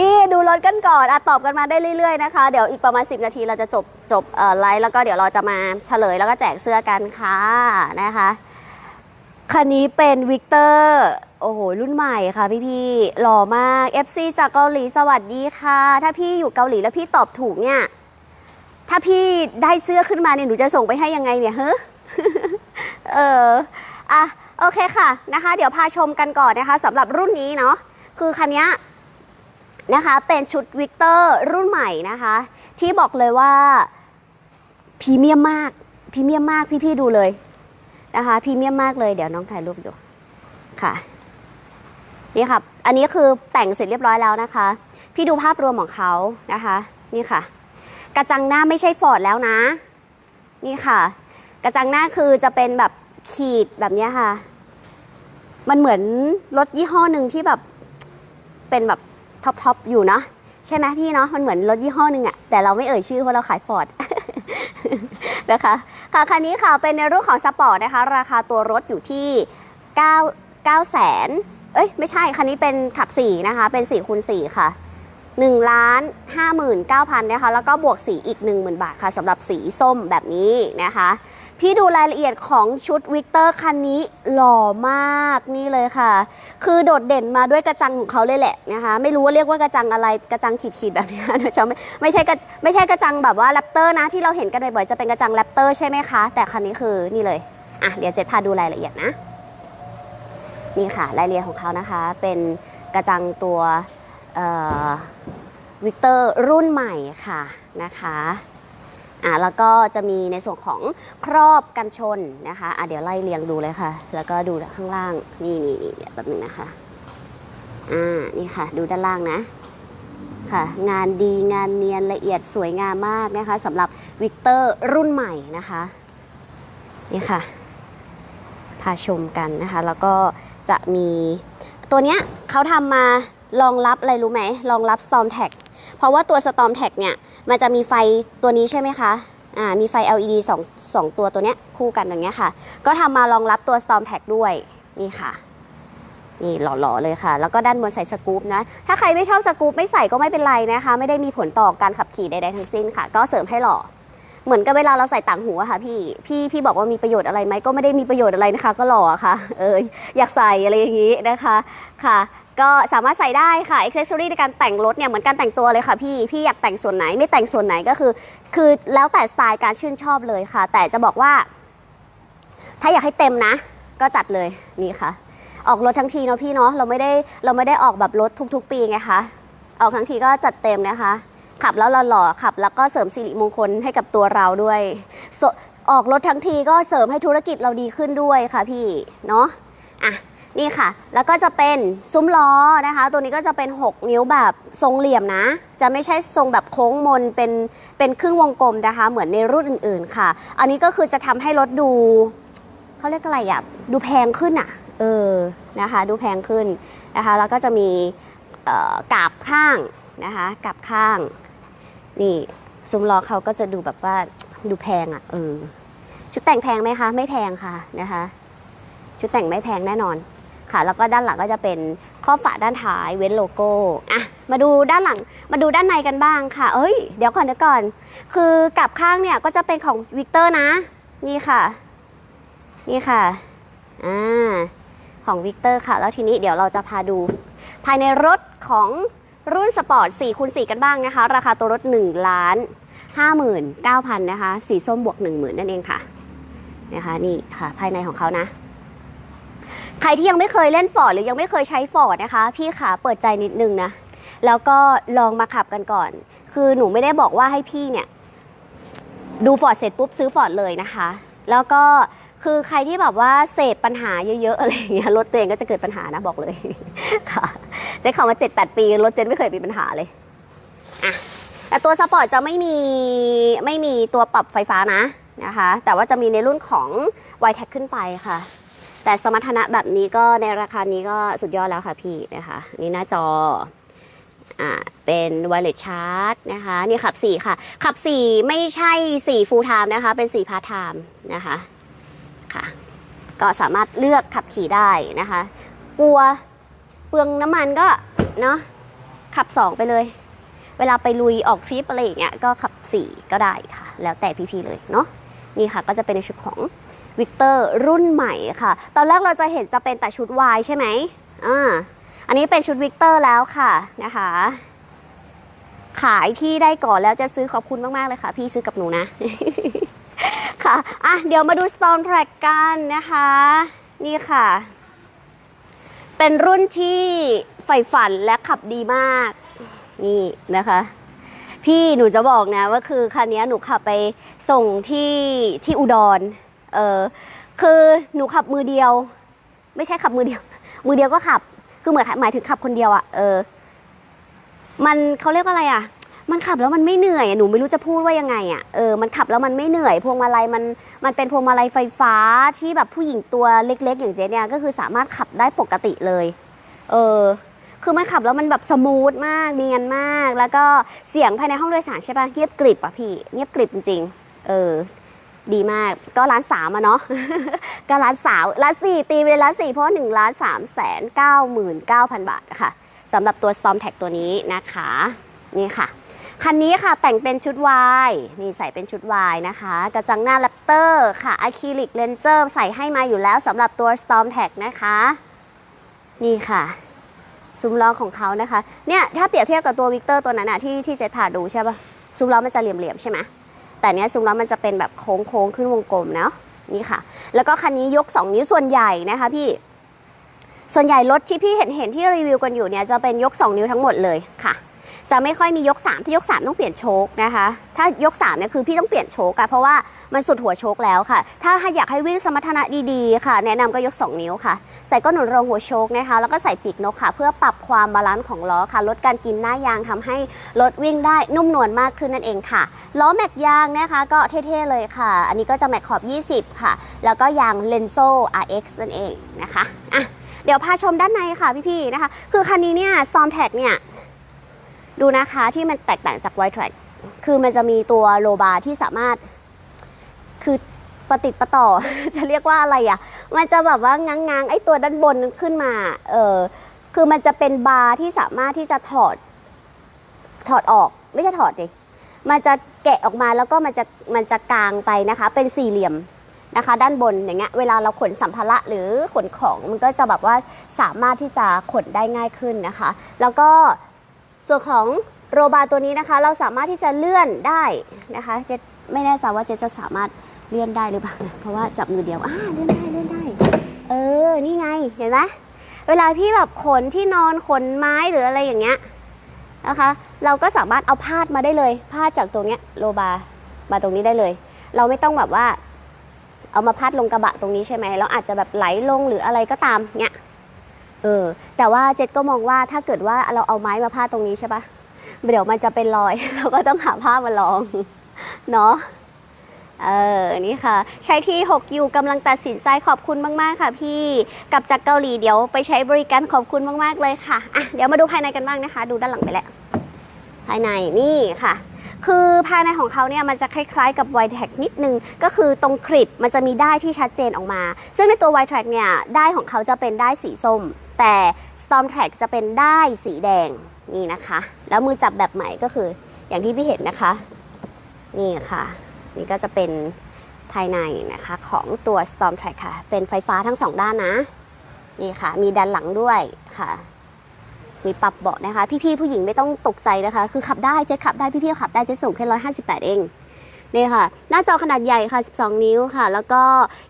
นี่ดูรถกันก่อนอะตอบกันมาได้เรื่อยๆนะคะ เดี๋ยวอีกประมาณ 10 นาทีเราจะจบจบไลฟ์แล้วก็เดี๋ยวเราจะมาเฉลยแล้วก็แจกเสื้อกันค่ะนะคะคันนี้เป็นวิกเตอร์โอ้โห รุ่นใหม่ค่ะพี่ๆหล่อมาก FC จากเกาหลีสวัสดีค่ะ ถ้าพี่อยู่เกาหลีแล้วพี่ตอบถูกเนี่ย ถ้าพี่ได้เสื้อขึ้นมาเนี่ยหนูจะส่งไปให้ยังไงเนี่ยเฮ้เอออะโอเคค่ะนะคะ เดี๋ยวพาชมกันก่อนนะคะสำหรับรุ่นนี้เนาะคือคันนี้ นะคะ เป็นชุดวิกเตอร์รุ่นใหม่นะคะ ที่บอกเลยว่าพรีเมียมมากพรีเมียมมากพี่ๆดูเลยนะคะพรีเมียมมากเลยเดี๋ยวน้องถ่ายรูปอยู่ค่ะนี่ค่ะอันนี้คือแต่งเสร็จเรียบร้อยแล้วนะคะ พี่ดูภาพรวมของเขานะคะนี่ค่ะ กระจังหน้าไม่ใช่ฟอร์ดแล้วนะ นี่ค่ะ กระจังหน้าคือจะเป็นแบบขีดแบบนี้ค่ะ มันเหมือนรถยี่ห้อหนึ่งที่แบบเป็นแบบ ท็อปทอปอยู่เนาะใช่ไหมพี่เนาะมันเหมือนรถยี่ห้อหนึ่งอะแต่เราไม่เอ่ยชื่อเพราะเราขายฟอร์ดนะคะค่ะคันนี้ค่ะเป็นในรุ่นของสปอร์ตนะคะ ราคาตัวรถอยู่ที่ 9 9แสนเอ้ยไม่ใช่คันนี้เป็นขับ 4 นะคะ เป็น4คูณ4ค่ะ1ล้าน59,000นะคะแล้วก็บวกสีอีก 10,000 บาทค่ะสำหรับสีส้มแบบนี้นะคะ พี่ดูรายละเอียดของชุดวิกเตอร์คันนี้หล่อมากนี่เลยค่ะ คือโดดเด่นมาด้วยกระจังของเขาเลยแหละนะคะ ไม่รู้ว่าเรียกว่ากระจังอะไรกระจังขีดๆแบบนี้นะจะไม่ไม่ใช่กระไม่ใช่กระจังแบบว่าแรปเตอร์นะที่เราเห็นกันบ่อยๆจะเป็นกระจังแรปเตอร์ใช่ไหมคะ แต่คันนี้คือนี่เลยอะเดี๋ยวเจ๊พาดูรายละเอียดนะ นี่ค่ะ รายละเอียดของเขานะคะ เป็นกระจังตัววิกเตอร์รุ่นใหม่ค่ะนะคะ อะแล้วก็จะมีในส่วนของครอบกันชนนะคะอะเดี๋ยวไล่เรียงดูเลยค่ะ แล้วก็ดูข้างล่าง นี่นี่นี่แบบนึงนะคะอ่านี่ค่ะ ดูด้านล่างนะค่ะ งานดีงานเนียนละเอียดสวยงามมากนะคะสำหรับวิกเตอร์รุ่นใหม่นะคะนี่ค่ะ พาชมกันนะคะ แล้วก็จะมีตัวเนี้ยเขาทำมารองรับอะไรรู้ไหมรองรับ Storm Tag ราะว่าตัว Storm Tag เนี่ยมันจะมีไฟตัวนี้ใช่ไหมคะอ่ามีไฟ LED สองสองตัวตัวเนี้ยคู่กันอย่างเงี้ยค่ะ ก็ทำมารองรับตัว Storm Tag ด้วยนี่ค่ะนี่หล่อๆเลยค่ะ แล้วก็ด้านบนใส่สกู๊ปนะ ถ้าใครไม่ชอบสกู๊ปไม่ใส่ก็ไม่เป็นไรนะคะ ไม่ได้มีผลต่อการขับขี่ใดๆทั้งสิ้นค่ะ ก็เสริมให้หล่อ เหมือนกับเวลาเราใส่ต่างหูอะค่ะพี่ พี่พี่บอกว่ามีประโยชน์อะไรไหมก็ไม่ได้มีประโยชน์อะไรนะคะ ก็หล่อค่ะ เอออยากใส่อะไรอย่างนี้นะคะ ค่ะ ก็สามารถใส่ได้ค่ะอ็อกเซสซอรี่ในการแต่งรถเนี่ยเหมือนการแต่งตัวเลยค่ะพี่ พี่อยากแต่งส่วนไหนไม่แต่งส่วนไหนก็คือ คือแล้วแต่สไตล์การชื่นชอบเลยค่ะ แต่จะบอกว่า ถ้าอยากให้เต็มนะ ก็จัดเลยนี่ค่ะ ออกรถทั้งทีเนาะพี่เนาะเราไม่ได้เราไม่ได้ออกแบบรถทุก ๆ ปีไงคะออกทั้งทีก็จัดเต็มนะคะ ขับแล้วหล่อๆขับ แล้วก็เสริมสิริมงคลให้กับตัวเราด้วยออกรถทั้งทีก็เสริมให้ธุรกิจเราดีขึ้นด้วยค่ะพี่เนาะ นี่ค่ะ แล้วก็จะเป็นซุ้มล้อนะคะ ตัวนี้ก็จะเป็น 6 นิ้วแบบทรงเหลี่ยมนะ จะไม่ใช่ทรงแบบโค้งมนเป็นเป็นครึ่งวงกลมนะคะ เหมือนในรุ่นอื่นๆค่ะ อันนี้ก็คือจะทำให้รถดูเขาเรียกอะไรอะดูแพงขึ้นอะเออนะคะ ดูแพงขึ้นนะคะ แล้วก็จะมีกาบข้างนะคะกาบข้าง นี่ซุ้มล้อเขาก็จะดูแบบว่าดูแพงอะ่ะเออชุดแต่งแพงไหมคะ ไม่แพงค่ะนะคะ ชุดแต่งไม่แพงแน่นอน ค่ะ แล้วก็ด้านหลังก็จะเป็นข้อฝาด้านท้ายเว้นโลโก้อะมาดูด้านหลังมาดูด้านในกันบ้างค่ะ เอ้ยเดี๋ยวก่อนเดี๋ยวก่อน คือกลับข้างเนี่ยก็จะเป็นของวิกเตอร์นะ นี่ค่ะ นี่ค่ะอ่าของวิกเตอร์ค่ะ แล้วทีนี้เดี๋ยวเราจะพาดู ภายในรถของรุ่นสปอร์ต4คูณ4กันบ้างนะคะ ราคาตัวรถ1ล้าน59,000นะคะ สีส้มบวก 10,000 นั่นเองค่ะ นะคะนี่ค่ะ ภายในของเขานะ ใครที่ยังไม่เคยเล่นฟอร์ดหรือยังไม่เคยใช้ฟอร์ดนะคะ พี่ขาเปิดใจนิดนึงนะ แล้วก็ลองมาขับกันก่อน คือหนูไม่ได้บอกว่าให้พี่เนี่ย ดูฟอร์ดเสร็จปุ๊บซื้อฟอร์ดเลยนะคะ แล้วก็คือใครที่แบบว่าเสพปัญหาเยอะๆอะไรอย่างเงี้ยรถตัวเองก็จะเกิดปัญหานะบอกเลยค่ะเจ๊ขับมาเจ็ดแปดปีรถเจนไม่เคยมีปัญหาเลยอะแต่ตัวสปอร์ตจะไม่มีไม่มีตัวปรับไฟฟ้านะนะคะ แต่ว่าจะมีในรุ่นของ y t e c ขึ้นไปค่ะ แต่สมรรถนะแบบนี้ก็ในราคานี้ก็สุดยอดแล้วค่ะพี่นะคะนี่หน้าจออ่าเป็น wireless charge นะคะนี่ขับ 4 ค่ะ ขับ 4 ไม่ใช่4 full time นะคะ เป็น4 part time นะคะค่ะก็สามารถเลือกขับขี่ได้นะคะ กลัวเปลืองน้ำมันก็เนาะขับ 2 ไปเลย เวลาไปลุยออกทริปอะไรอย่างเงี้ยก็ขับ 4 ก็ได้ค่ะ แล้วแต่พี่ๆเลยเนาะนี่ค่ะก็จะเป็นในชุดของ วิกเตอร์รุ่นใหม่ค่ะ ตอนแรกเราจะเห็นจะเป็นแต่ชุดวายใช่ไหมอ่าอันนี้เป็นชุดวิกเตอร์แล้วค่ะนะคะ ขายที่ได้ก่อนแล้วจะซื้อขอบคุณมาก ๆ เลยค่ะ พี่ซื้อกับหนูนะ ค่ะ อะ เดี๋ยวมาดู Storm Track กันนะคะ นี่ค่ะ เป็นรุ่นที่ใฝ่ฝันและขับดีมาก นี่นะคะพี่หนูจะบอกนะว่าคือคันนี้หนูขับไปส่งที่ที่อุดร เออคือหนูขับมือเดียว ไม่ใช่ขับมือเดียว มือเดียวก็ขับ คือเหมือนหมายถึงขับคนเดียวอะเออ มันเขาเรียกว่าอะไรอะมันขับแล้วมันไม่เหนื่อยหนูไม่รู้จะพูดว่ายังไงอะเออมันขับแล้วมันไม่เหนื่อยพวงมาลัยมันมันเป็นพวงมาลัยไฟฟ้าที่แบบผู้หญิงตัวเล็ก ๆ อย่างเจ๊เนี่ยก็คือสามารถขับได้ปกติเลย เออ คือมันขับแล้วมันแบบสมูทมากเนียนมาก แล้วก็เสียงภายในห้องโดยสารใช่ปะเงียบกริบอะพี่เงียบกริบจริง ๆ เออ ดีมากก็ร้านสามอะเนาะ ก็ร้านสาวร้านสี่ตีไปเลยร้านสี่เพราะหนึ่งล้านสามแสนเก้าหมื่นเก้าพันบาทค่ะสำหรับตัว Storm Tag ตัวนี้นะคะ นี่ค่ะ คันนี้ค่ะแต่งเป็นชุดวายนี่ใส่เป็นชุดวายนะคะ กระจังหน้าแรปเตอร์ค่ะอะคริลิกเลนเจอร์ใส่ให้มาอยู่แล้วสำหรับตัว Storm Tag นะคะ นี่ค่ะซุ้มล้อของเขานะคะ เนี่ยถ้าเปรียบเทียบกับตัววิกเตอร์ตัวนั้นอะที่ที่เจษพาดูใช่ปะซุ้มล้อมันจะเหลี่ยมๆใช่ไหม แต่เนี้ยซุ้มล้อมันจะเป็นแบบโค้งโค้งขึ้นวงกลมเนาะนี่ค่ะ แล้วก็คันนี้ยก 2 นิ้วส่วนใหญ่นะคะพี่ ส่วนใหญ่รถที่พี่เห็นเห็นที่รีวิวกันอยู่เนี่ยจะเป็นยก 2 นิ้วทั้งหมดเลยค่ะ จะไม่ค่อยมียก 3 ที่ยก 3 ต้องเปลี่ยนโชคนะคะ ถ้ายก3เนี่ยคือพี่ต้องเปลี่ยนโชคอะเพราะว่ามันสุดหัวโชคแล้วค่ะ ถ้าอยากให้วิ่งสมรรถนะดีๆ ค่ะ แนะนำก็ยก 2 นิ้วค่ะ ใส่ก้นหนุนรองหัวโชคนะคะ แล้วก็ใส่ปีกนกค่ะ เพื่อปรับความบาลานซ์ของล้อค่ะ ลดการกินหน้ายางทำให้รถวิ่งได้นุ่มนวลมากขึ้นนั่นเองค่ะ ล้อแม็กยางนะคะก็เท่ๆเลยค่ะ อันนี้ก็จะแม็กขอบ 20 ค่ะ แล้วก็ยางเลนโซ RX นั่นเองนะคะอะเดี๋ยวพาชมด้านในค่ะพี่ๆนะคะ คือคันนี้เนี่ย Storm Tag เนี่ย ดูนะคะที่มันแตกต่างจาก White Track คือมันจะมีตัวโลบาร์ที่สามารถ คือประติดประต่อ จะเรียกว่าอะไรอะ มันจะแบบว่าง้างๆไอตัวด้านบนขึ้นมา เออคือมันจะเป็นบาร์ที่สามารถที่จะถอด ถอดออก ไม่ใช่ถอดดิมันจะแกะออกมาแล้วก็มันจะมันจะกางไปนะคะ เป็นสี่เหลี่ยมนะคะ ด้านบนอย่างเงี้ยเวลาเราขนสัมภาระหรือขนของมันก็จะแบบว่าสามารถที่จะขนได้ง่ายขึ้นนะคะ แล้วก็ ส่วนของโรบาร์ตัวนี้นะคะ เราสามารถที่จะเลื่อนได้นะคะเจไม่แน่ใจว่าเจจะสามารถเลื่อนได้หรือเปล่านะเพราะว่าจับมือเดียวอ่าเลื่อนได้เลื่อนได้ เออนี่ไงเห็นไหมเวลาพี่แบบขนที่นอนขนไม้หรืออะไรอย่างเงี้ยนะคะ เราก็สามารถเอาพาดมาได้เลยพาดจากตรงเนี้ยโรบาร์มาตรงนี้ได้เลย เราไม่ต้องแบบว่า เอามาพาดลงกระบะตรงนี้ใช่ไหมเราอาจจะแบบไหลลงหรืออะไรก็ตามเนี้ย เออ แต่ว่าเจดก็มองว่าถ้าเกิดว่าเราเอาไม้มาพาดตรงนี้ใช่ปะเดี๋ยวมันจะเป็นรอย เราก็ต้องหาผ้ามาลองเนาะเออ นี่ค่ะ ใช้ที่ 6 อยู่กำลังตัดสินใจขอบคุณมาก ๆ ค่ะพี่ กลับจากเกาหลีเดี๋ยวไปใช้บริการขอบคุณมาก ๆ เลยค่ะ อะ เดี๋ยวมาดูภายในกันบ้างนะคะ ดูด้านหลังไปแล้ว ภายในนี่ค่ะ คือภายในของเขาเนี่ยมันจะคล้าย ๆ กับ w i t e c นิดนึง ก็คือตรงคลิปมันจะมีได้ที่ชัดเจนออกมา ซึ่งในตัว w i t e c เนี่ยได้ของเขาจะเป็นได้สีส้ม แต่ Storm Track จะเป็นได้สีแดงนี่นะคะ แล้วมือจับแบบใหม่ก็คืออย่างที่พี่เห็นนะคะ นี่ค่ะ นี่ก็จะเป็นภายในนะคะของตัว Storm Track ค่ะ เป็นไฟฟ้าทั้งสองด้านนะ นี่ค่ะ มีด้านหลังด้วยค่ะ มีปรับเบาะนะคะ พี่ๆผู้หญิงไม่ต้องตกใจนะคะ คือขับได้เจ๊ขับได้พี่ๆขับได้เจ๊ส่งแค่ร้อยห้าสิบแปดเอง นี่ค่ะ หน้าจอขนาดใหญ่ค่ะ 12 นิ้วค่ะ แล้วก็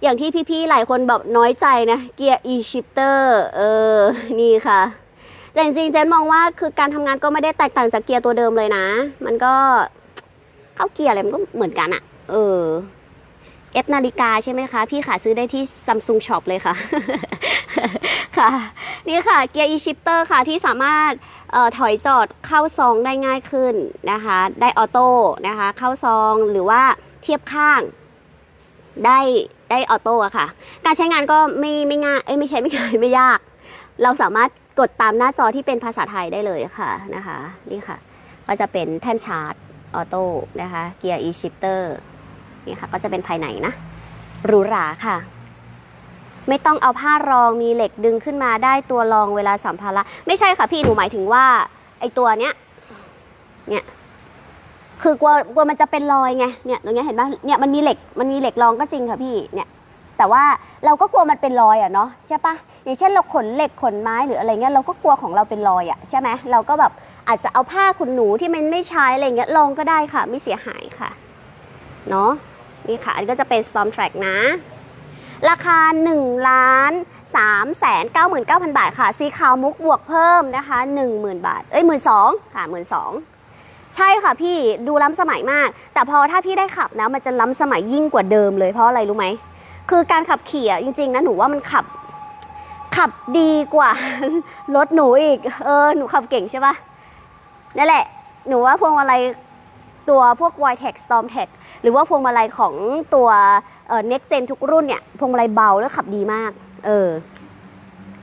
อย่างที่พี่ๆ หลายคนแบบน้อยใจนะ เกียร์ e-shifter เออ นี่ค่ะ แต่จริงๆ เจนมองว่าคือการทำงานก็ไม่ได้แตกต่างจากเกียร์ตัวเดิมเลยนะ มันก็เข้าเกียร์อะไรมันก็เหมือนกันอะเออ เอฟนาฬิกาใช่ไหมคะ พี่ขาซื้อได้ที่ Samsung Shop เลยค่ะ ค่ะ นี่ค่ะเกียร์ e-shifter ค่ะที่สามารถออถอยจอดเข้าซองได้ง่ายขึ้นนะคะ ได้ออโต้นะคะ เข้าซองหรือว่าเทียบข้างได้ได้ออโต้อะค่ะ การใช้งานก็ไม่ไม่ง่ายเอ้ยไม่ใช่ไม่ง่ายไม่ยาก เราสามารถกดตามหน้าจอที่เป็นภาษาไทยได้เลยค่ะนะคะ นี่ค่ะ ก็จะเป็นแท่นชาร์จออโต้นะคะเกียร์ e-shifter นี่ค่ะก็จะเป็นภายในนะหรูหราค่ะ ไม่ต้องเอาผ้ารองมีเหล็กดึงขึ้นมาได้ตัวรองเวลาสัมภาระไม่ใช่ค่ะพี่หนูหมายถึงว่าไอตัวเนี้ยเนี่ยคือกลัวกลัวมันจะเป็นรอยไงเนี่ยตรงเนี้ยเห็นปะเนี่ยมันมีเหล็กมันมีเหล็กรองก็จริงค่ะพี่เนี่ยแต่ว่าเราก็กลัวมันเป็นรอยอะเนาะใช่ปะอย่างเช่นเราขนเหล็กขนไม้หรืออะไรเงี้ยเราก็กลัวของเราเป็นรอยอะใช่ไหมเราก็แบบอาจจะเอาผ้าขนหนูที่มันไม่ใช้อะไรเงี้ยลองก็ได้ค่ะ ไม่เสียหายค่ะ เนาะ นี่ค่ะ อันนี้ก็จะเป็น Storm Track นะ ราคา1ล้าน3แสน99,000 บาทค่ะ สีขาวมุกบวกเพิ่มนะคะ 10,000 บาท เอ้ย 12,000ค่ะ12,000 ใช่ค่ะพี่ดูล้ำสมัยมาก แต่พอถ้าพี่ได้ขับนะมันจะล้ำสมัยยิ่งกว่าเดิมเลยเพราะอะไรรู้ไหม คือการขับขี่อะจริงๆนะหนูว่ามันขับขับดีกว่า รถหนูอีก เออ หนูขับเก่งใช่ปะนั่นแหละ หนูว่าพวงมาลัย ตัวพวก y t e c Storm Tech หรือว่าพวงมาลัยของตัวเอ่อ Next Gen ทุกรุ่นเนี่ย พวงมาลัยเบาแล้วขับดีมาก เออ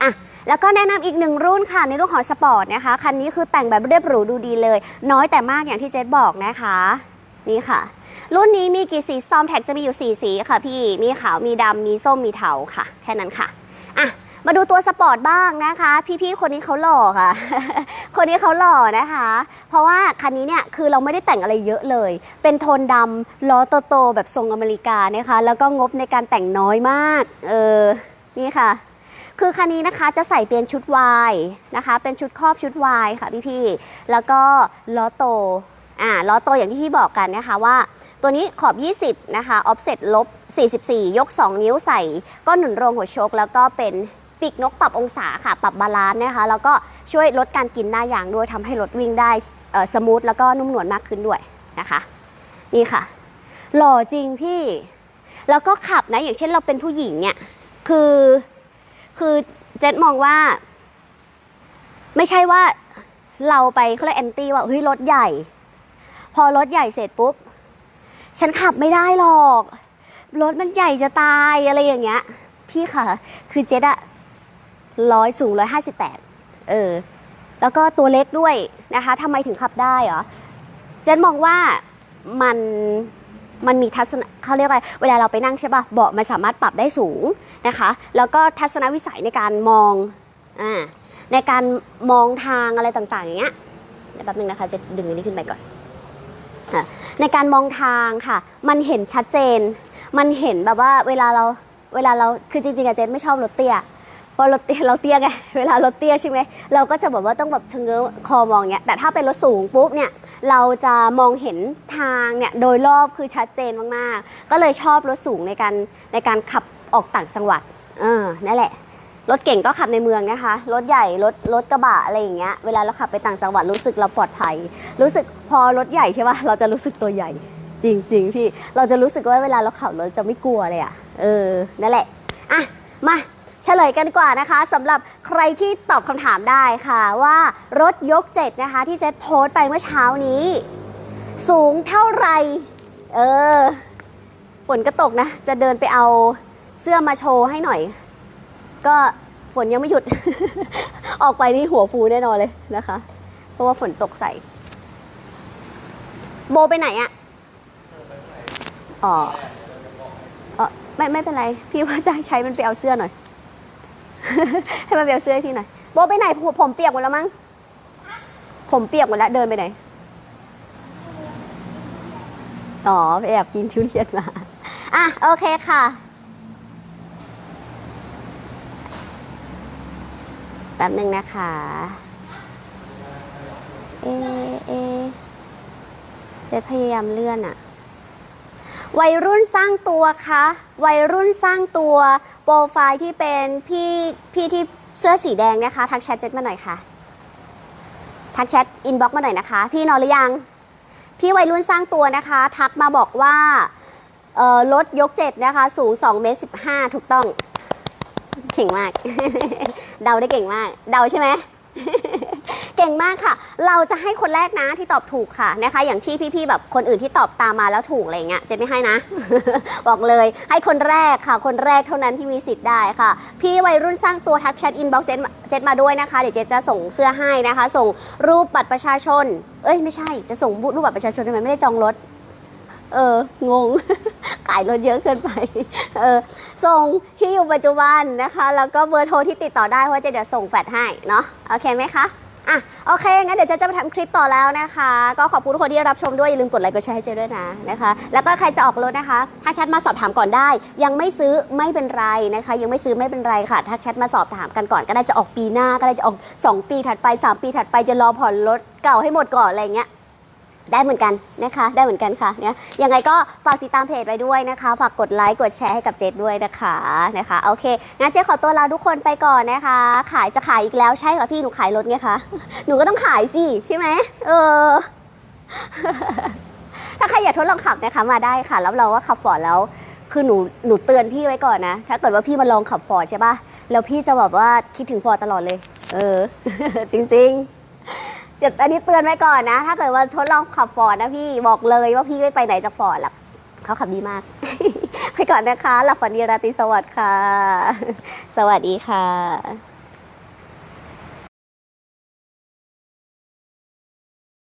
อะแล้วก็แนะนำอีกหนึ่งรุ่นค่ะในรุ่นของสปอร์ตนะคะ คันนี้คือแต่งแบบเรียบหรูดูดีเลย น้อยแต่มากอย่างที่เจษบอกนะคะ นี่ค่ะ รุ่นนี้มีกี่สี Storm Tech จะมีอยู่ 4 สีค่ะพี่ มีขาวมีดำมีส้มมีเทาค่ะ แค่นั้นค่ะอะ มาดูตัวสปอร์ตบ้างนะคะ พี่ๆคนนี้เขาหล่อค่ะ คนนี้เขาหล่อนะคะ เพราะว่าคันนี้เนี่ยคือเราไม่ได้แต่งอะไรเยอะเลย เป็นโทนดำล้อโตๆแบบทรงอเมริกานะคะ แล้วก็งบในการแต่งน้อยมาก เออ นี่ค่ะ คือคันนี้นะคะจะใส่เป็นชุดวายนะคะ เป็นชุดครอบชุดวายค่ะพี่ๆแล้วก็ล้อโตอ่าล้อโตอย่างที่พี่บอกกันนะคะว่าตัวนี้ขอบ 20 นะคะ ออฟเซ็ตลบ 44 ยก 2 นิ้วใส่ก้อนหนุนโรงหัวโชคแล้วก็เป็น ปีกนกปรับองศาค่ะ ปรับบาลานซ์นะคะ แล้วก็ช่วยลดการกินหน้ายางด้วยทำให้รถวิ่งได้สมูทแล้วก็นุ่มนวลมากขึ้นด้วยนะคะ นี่ค่ะ หล่อจริงพี่ แล้วก็ขับนะ อย่างเช่นเราเป็นผู้หญิงเนี่ย คือ คือเจษมองว่า ไม่ใช่ว่าเราไปเขาเรียกแอนตี้ว่าเฮ้ยรถใหญ่ พอรถใหญ่เสร็จปุ๊บ ฉันขับไม่ได้หรอก รถมันใหญ่จะตายอะไรอย่างเงี้ย พี่ค่ะ คือเจ๊อะ ร้อยสูงร้อยห้าสิบแปดเออ แล้วก็ตัวเล็กด้วยนะคะทำไมถึงขับได้เหรอ เจ๊มองว่ามันมันมีทัศนเขาเรียกอะไรเวลาเราไปนั่งใช่ป่ะเบาะมันสามารถปรับได้สูงนะคะ แล้วก็ทัศนวิสัยในการมองอ่าในการมองทางอะไรต่างๆอย่างเงี้ยเดี๋ยวแป๊บนึงนะคะจะดึงอันนี้ขึ้นไปก่อนในการมองทางค่ะ มันเห็นชัดเจน มันเห็นแบบว่าเวลาเราเวลาเราคือจริงๆอะเจนไม่ชอบรถเตี้ย พราะรถเตี้ยเราเตี้ยไงเวลารถเตี้ยใช่ไหมเราก็จะแบบว่าต้องแบบชะเง้อคอมองเงี้ยแต่ถ้าเป็นรถสูงปุ๊บเนี่ยเราจะมองเห็นทางเนี่ยโดยรอบคือชัดเจนมากๆ ก็เลยชอบรถสูงในการในการขับออกต่างจังหวัดเออนั่นแหละรถเก่งก็ขับในเมืองนะคะ รถใหญ่ รถ รถกระบะอะไรอย่างเงี้ย เวลาเราขับไปต่างจังหวัดรู้สึกเราปลอดภัย รู้สึกพอรถใหญ่ใช่ป่ะ เราจะรู้สึกตัวใหญ่ จริง ๆ พี่ เราจะรู้สึกว่าเวลาเราขับรถจะไม่กลัวเลยอะ เออ นั่นแหละ อะ มา เฉลยกันดีกว่านะคะสำหรับใครที่ตอบคำถามได้ค่ะว่ารถยกเจ็ดนะคะ ที่เจษโพสต์ไปเมื่อเช้านี้ สูงเท่าไหร่เออฝนก็ตกนะ จะเดินไปเอาเสื้อมาโชว์ให้หน่อย ก็ฝนยังไม่หยุด ออกไปนี่หัวฟูแน่นอนเลยนะคะ เพราะว่าฝนตกใส่ โบไปไหนอะอ๋อเออไม่ไม่เป็นไร พี่ว่าจะใช้มันไปเอาเสื้อหน่อย ให้มันเอาเสื้อให้พี่หน่อยโบไปไหนผมเปียกหมดแล้วมั้งผมเปียกหมดแล้วเดินไปไหนอ๋อไปแอบกินทุเรียนมาอะโอเคค่ะแป๊บหนึ่งนะคะเอเอะเดพยายามเลื่อนอะ วัยรุ่นสร้างตัวคะวัยรุ่นสร้างตัวโปรไฟล์ที่เป็นพี่พี่ที่เสื้อสีแดงนะคะทักแชทเจ็ดมาหน่อยค่ะทักแชทอินบ็อกมาหน่อยนะคะ พี่นอนหรือยัง พี่วัยรุ่นสร้างตัวนะคะ ทักมาบอกว่าเอ่อรถยกเจ็ดนะคะ สูง2เมตร15 ถูกต้อง เก่งมาก เดาได้เก่งมาก เดาใช่ไหม เก่งมากค่ะ เราจะให้คนแรกนะที่ตอบถูกค่ะนะคะ อย่างที่พี่ๆแบบคนอื่นที่ตอบตามมาแล้วถูกอะไรเงี้ยเจนไม่ให้นะ บอกเลยให้คนแรกค่ะ คนแรกเท่านั้นที่มีสิทธิ์ได้ค่ะ พี่วัยรุ่นสร้างตัวทักแชทอินบ็อกซ์เจนเจนมาด้วยนะคะ เดี๋ยวเจนจะส่งเสื้อให้นะคะ ส่งรูปบัตรประชาชน เอ้ยไม่ใช่จะส่งรูปบัตรประชาชนทำไมไม่ได้จองรถเอองงขายรถเยอะเกินไปเออส่งที่อยู่ปัจจุบันนะคะ แล้วก็เบอร์โทรที่ติดต่อได้เพราะว่าจะเดี๋ยวส่งแฟลชให้เนาะโอเคไหมคะ อะโอเคงั้นเดี๋ยวเจ๊จะมาทำคลิปต่อแล้วนะคะ ก็ขอบคุณทุกคนที่รับชมด้วยอย่าลืมกดไลค์กดแชร์ให้เจ๊ด้วยนะนะคะ แล้วก็ใครจะออกรถนะคะทักแชทมาสอบถามก่อนได้ ยังไม่ซื้อไม่เป็นไรนะคะ ยังไม่ซื้อไม่เป็นไรค่ะทักแชทมาสอบถามกันก่อนก็ได้จะออกปีหน้าก็ได้จะออก 2 ปีถัดไป 3 ปีถัดไปจะรอผ่อนรถเก่าให้หมดก่อนอะไรเงี้ย ได้เหมือนกันนะคะ ได้เหมือนกันค่ะเนี่ยยังไงก็ฝากติดตามเพจไว้ด้วยนะคะ ฝากกดไลค์กดแชร์ให้กับเจดด้วยนะคะนะคะโอเคงั้นเจ๊ขอตัวลาทุกคนไปก่อนนะคะ ขายจะขายอีกแล้วใช่ค่ะพี่หนูขายรถไงคะหนูก็ต้องขายสิใช่ไหมเออ ถ้าใครอยากทดลองขับนะคะ มาได้ค่ะรับรองว่าขับฟอร์ดแล้ว คือหนูหนูเตือนพี่ไว้ก่อนนะถ้าเกิดว่าพี่มาลองขับฟอร์ดใช่ปะแล้วพี่จะแบบว่าคิดถึงฟอร์ดตลอดเลย เออ จริง ๆ ดี๋ยวอันนี้เตือนไว้ก่อนนะ ถ้าเกิดว่าทดลองขับฟอร์ดนะพี่บอกเลยว่าพี่ไม่ไปไหนจากฟอร์ดหรอกเขาขับดีมาก ไปก่อนนะคะหลับฝันดีราตรีสวัสดิ์ค่ะ สวัสดีค่ะ